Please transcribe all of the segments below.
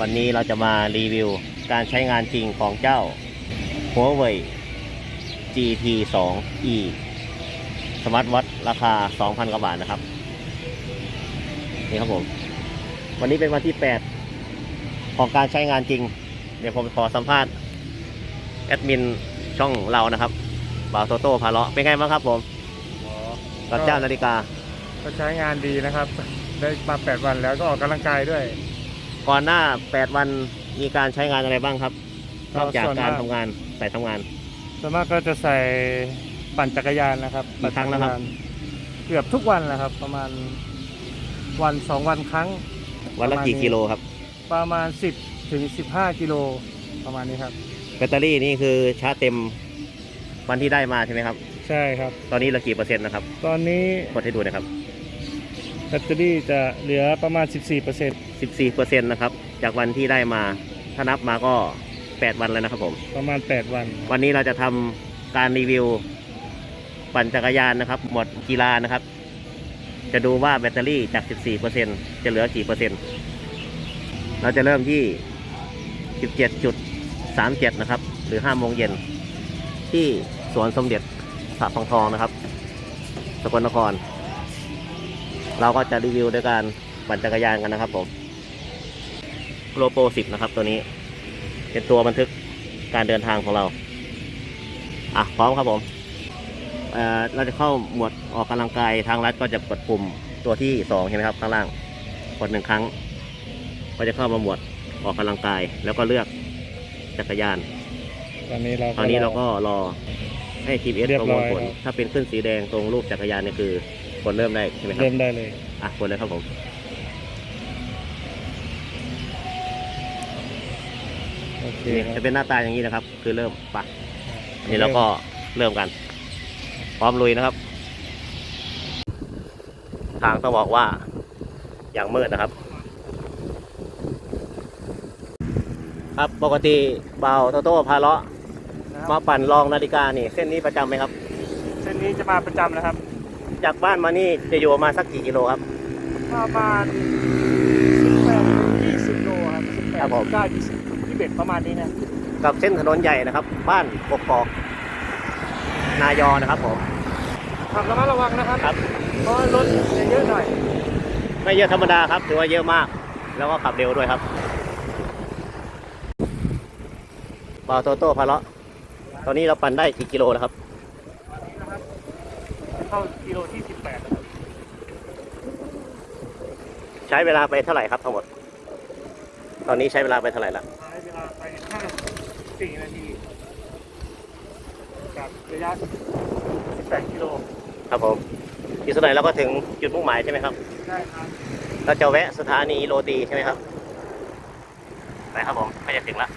วันนี้เราจะมารีวิวการใช้งานจริงของเจ้า Huawei GT 2 e สมาร์ทวอทราคา 2,000 กว่าบาทนะครับ นี่ครับผม วันนี้เป็นวันที่ 8 ของการใช้งานจริง เดี๋ยวผมขอสัมภาษณ์แอดมินช่องเรานะครับบ่าวโตโต้พาเลาะเป็นไงบ้างครับผมกับเจ้านาฬิกา ก็ใช้งานดีนะครับ ได้มา 8 วันแล้วก็ออกกำลังกายด้วย ก่อนหน้า 8 วันมีการใช้งานอะไรบ้างครับนอกจากส่วนมากการทำงานใส่ทำงาน ส่วนมากก็จะใส่ปั่นจักรยานนะครับกี่ครั้งแล้วครับปั่นจักยานเกือบทุกวันแหละครับ ประมาณวันสองวันครั้ง วันละประมาณกี่นี้กิโลครับ ประมาณ 10ถึง15 กิโลประมาณนี้ครับ แบตเตอรี่นี่คือชาร์จเต็มวันที่ได้มาใช่ไหมครับ ใช่ครับ ตอนนี้เหลือกี่เปอร์เซ็นต์นะครับ ตอนนี้กดให้ดูหนะครับ แบตเตอรี่จะเหลือประมาณ 14% 14เปอร์เซ็นต์นะครับ จากวันที่ได้มา ถ้านับมาก็ 8 วันแล้วนะครับผม ประมาณ 8 วัน วันนี้เราจะทำการรีวิว ปั่นจักรยานนะครับ หมดกีฬานะครับ จะดูว่าแบตเตอรี่จาก 14%จะเหลือกี่เปอร์เซ็นต์ เราจะเริ่มที่ 17.37 นะครับ หรือ5โมงเย็น ที่สวนสมเด็จพระพังทองนะครับ สกลนคร เราก็จะรีวิวด้วยการปั่นจักรยานกันนะครับผมโ o โป10นะครับตัวนี้ เป็นตัวบันทึกการเดินทางของเรา อะ พร้อมครับผมเอ่อเราจะเข้าหมวดออกกำลังกายทางรัฐก็จะกดปุ่มตัวที่สองใช่ไหมครับข้างล่างกดหนึ่งครั้ง ก็จะเข้ามาหมวดออกกำลังกาย แล้วก็เลือกจักรยาน ตอนนี้เราตอนนี้เราก็รอให้ GPS เรียปบระมร้วอลยผลครับถ้าเป็นขึ้นสีแดงตรงรูปจักรยานเนี่ยคือก ดเริ่มได้ใช่ไหมครับ เริ่มได้เลย อะกดเลยครับผมโอเคนี่ครัจะบเป็นหน้าตาอย่างนี้นะครับ คือเริ่มปะอันนี้เราก็เริ่มกัน พร้อมลุยนะครับ ทางต้องบอกว่าอย่างมืดนะครับ ครับปกติเบาโตโต้พาเลาะมาปั่นลองนาฬิกานี่ เส้นนี้ประจำไหมครับ เส้นนี้จะมาประจำนะครับ จากบ้านมานี่จะอยู่ประมาณสักกี่กิโลครับ ประมาณ18 20โลครับครับผม 18 9 20 21ประมาณนี้นะกับเส้นถนนใหญ่นะครับ บ้านกกอกนายอนะครับผม ขับระมัดระวังนะครับครับ เพราะว่ารถจะเยอะหน่อยไม่เยอะธรรมดาครับ ถือว่าเยอะมาก แล้วก็ขับเร็วด้วยครับบาโตโต้พาเลาะตอนนี้เราปั่นได้กี่กิโลแล้วครับ เข้ากิโลที่ 18นะครับใช้เวลาไปเท่าไหร่ครับทั้งหมด ตอนนี้ใช้เวลาไปเท่าไหร่ละใช้เวลาไป54นาทีกับระยะ18กิโลครับผมอีกสักหน่อยเราก็ถึงจุดมุ่งหมายใช่ไหมครับได้ครับเราจะแวะสถานีโรตีใช่ไหมครับไปครับผมไปจะถึงแล้ว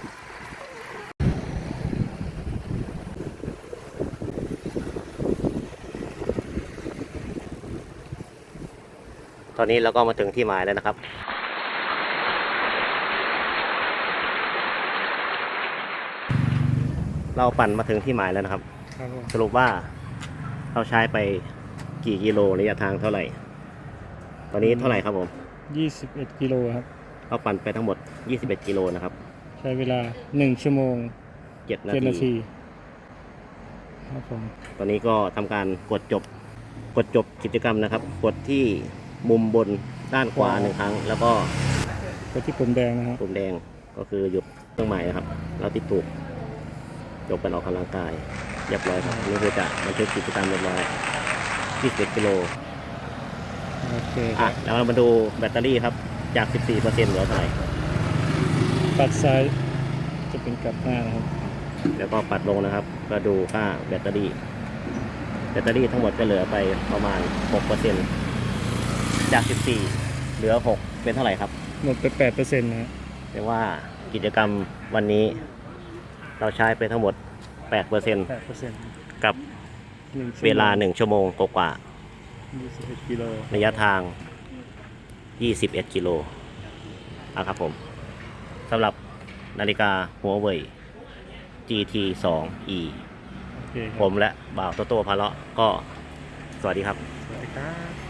ตอนนี้เราก็มาถึงที่หมายแล้วนะครับ เราปั่นมาถึงที่หมายแล้วนะครับครับผมสรุปว่าเราใช้ไปกี่กิโลระยะทางเท่าไหร่ ตอนนี้เท่าไหร่ครับผม 21 กิโลครับ เราปั่นไปทั้งหมด 21 กิโลนะครับ ใช้เวลา 1 ชั่วโมง 7 นา7นาทีทีครับผม ตอนนี้ก็ทำการกดจบ กดจบกิจกรรมนะครับ กดที่ มุมบนด้านขวาหนึ่งครั้ง แล้วก็ไปที่ปุ่มแดงนะครับปุ่มแดงก็คือหยุดเครื่องหมายนะครับ เราติดถูกจบกันออกกำลังกายเรียบร้อยครับนี่คือจะบันทึกกิจกรรมเรียบร้อย21กิโลโอเคคอะรับแล้วเรามาดูแบตเตอรี่ครับจาก 14%เหลือเท่าไหร่ปัดซ้ายจะเป็นกลับหน้านะครับ แล้วก็ปัดลงนะครับ ก็ดูค่าแบตเตอรี่ แบตเตอรี่ทั้งหมดก็เหลือไปประมาณ 6% จาก 14 เหลือ 6 เป็นเท่าไหร่ครับหมดไป8%นะฮะแปลว่ากิจกรรมวันนี้ เราใช้ไปทั้งหมด8% 8%กับหนึ่งชั่โมงเวลา 1 ชั่วโมงกว่า21กิโลๆระยะทาง 21 กิโลอะครับผมสำหรับนาฬิกา Huawei GT 2 e โอเคคผรับมและบ่าวโตโต้พาเลาะก็สวัสดีครับ สวัสดีครับ